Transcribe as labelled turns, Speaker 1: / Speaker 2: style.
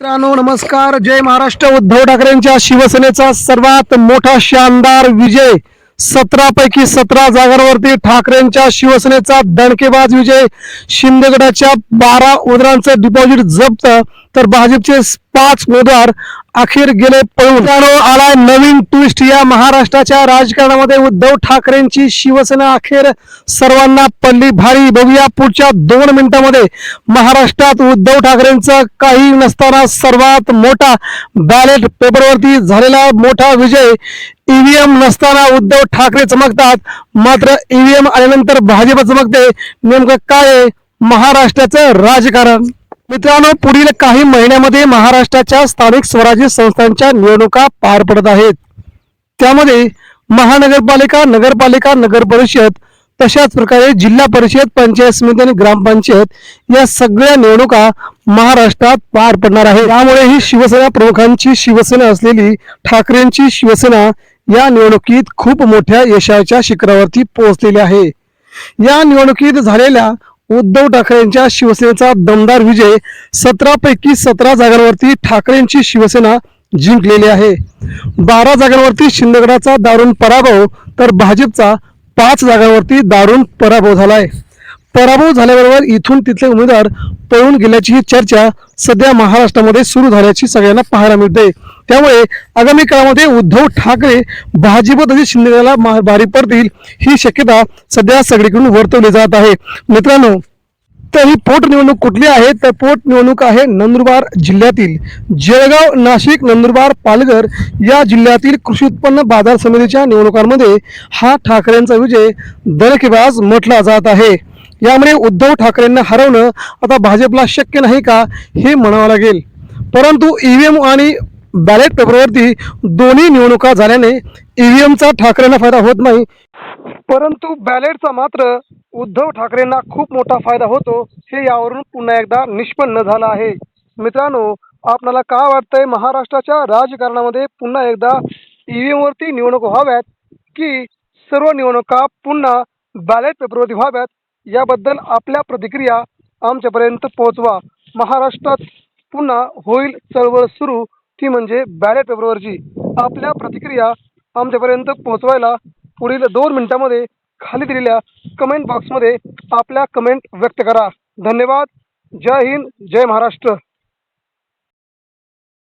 Speaker 1: मित्रांनो नमस्कार. जय महाराष्ट्र. उद्धव ठाकरेंच्या शिवसेनेचा सर्वात मोठा शानदार विजय. सतरा पैकी सतरा जागांवरती ठाकरेंच्या शिवसेनेचा दणकेबाज विजय. शिंदेगडाच्या बारा उदरांचं डिपॉझिट जप्त. तर भाजपचे पाच उमेदवार अखेर गेले पळून. आलाय नवीन ट्विस्ट या महाराष्ट्राच्या राजकारणामध्ये. उद्धव ठाकरेंची शिवसेना अखेर सर्वांना पडली भारी. बघूया पुढच्या दोन मिनिटांमध्ये. महाराष्ट्रात उद्धव ठाकरेंचा काही नसताना सर्वात मोठा बॅलेट पेपरवरती झालेला मोठा विजय. ईव्हीएम नसताना उद्धव ठाकरे चमकतात. मात्र ईव्हीएम आल्यानंतर भाजप चमकते. नेमकं काय आहे महाराष्ट्राचं राजकारण? मित्रांनो पुढील काही महिन्यामध्ये महाराष्ट्राच्या स्थानिक स्वराज्य संस्थांच्या निवडणुका पार पडत आहेत. त्यामध्ये महानगरपालिका नगरपालिका नगर परिषद तशाच प्रकारे जिल्हा परिषद पंचायत समिती आणि ग्रामपंचायत या सगळ्या निवडणुका महाराष्ट्रात पार पडणार आहे त्यामुळे ही शिवसेना प्रमुखांची शिवसेना असलेली ठाकरेंची शिवसेना या निवडणुकीत खूप मोठ्या यशाच्या शिखरावरती पोहोचलेली आहे. या निवडणुकीत झालेल्या उद्धव ठाकरेंच्या शिवसेनेचा दमदार विजय सतरा पैकी सतरा जागांवरती ठाकरेंची शिवसेना जिंकलेली आहे. बारा जागांवरती शिंदेगडाचा दारुण पराभव तर भाजपचा पाच जागांवरती दारुण पराभव झालाय. पराभव झाल्याबरोबर इथून तिथले उमेदवार पळून गेल्याची ही चर्चा सध्या महाराष्ट्रामध्ये सुरू झाल्याची सगळ्यांना पाहायला मिळते. त्यामुळे आगामी काळामध्ये उद्धव ठाकरे भाजपत तसेच शिंदेला बारी पडतील ही शक्यता सध्या सगळीकडून वर्तवली जात आहे. मित्रांनो तर ही पोटनिवडणूक कुठली आहे? तर पोटनिवडणूक आहे नंदुरबार जिल्ह्यातील जळगाव नाशिक नंदुरबार पालघर या जिल्ह्यातील कृषी उत्पन्न बाजार समितीच्या निवडणुकांमध्ये हा ठाकरेंचा विजय दणकेबाज म्हटला जात आहे. यामुळे उद्धव ठाकरेंना हरवणं आता भाजपला शक्य नाही का हे म्हणावं लागेल. परंतु ईव्हीएम आणि बॅलेट पेपरवरती दोन्ही निवडणुका झाल्याने ई व्ही एमचा ठाकरेंना फायदा होत नाही. परंतु बॅलेटचा मात्र उद्धव ठाकरेंना खूप मोठा फायदा होतो हे यावरून पुन्हा एकदा निष्पन्न झालं आहे. मित्रांनो आपल्याला काय वाटतंय? महाराष्ट्राच्या राजकारणामध्ये पुन्हा एकदा ईव्हीएम एमवरती निवडणुका व्हाव्यात की सर्व निवडणुका पुन्हा बॅलेट पेपरवरती व्हाव्यात? याबद्दल आपल्या प्रतिक्रिया आमच्यापर्यंत पोहोचवा. महाराष्ट्रात पुन्हा होईल चळवळ सुरू. ती म्हणजे बॅलेट पेपरवरची आपल्या प्रतिक्रिया आमच्यापर्यंत पोहोचवायला पुढील दोन मिनिटांमध्ये खाली दिलेल्या कमेंट बॉक्समध्ये आपल्या कमेंट व्यक्त करा. धन्यवाद. जय हिंद. जय महाराष्ट्र.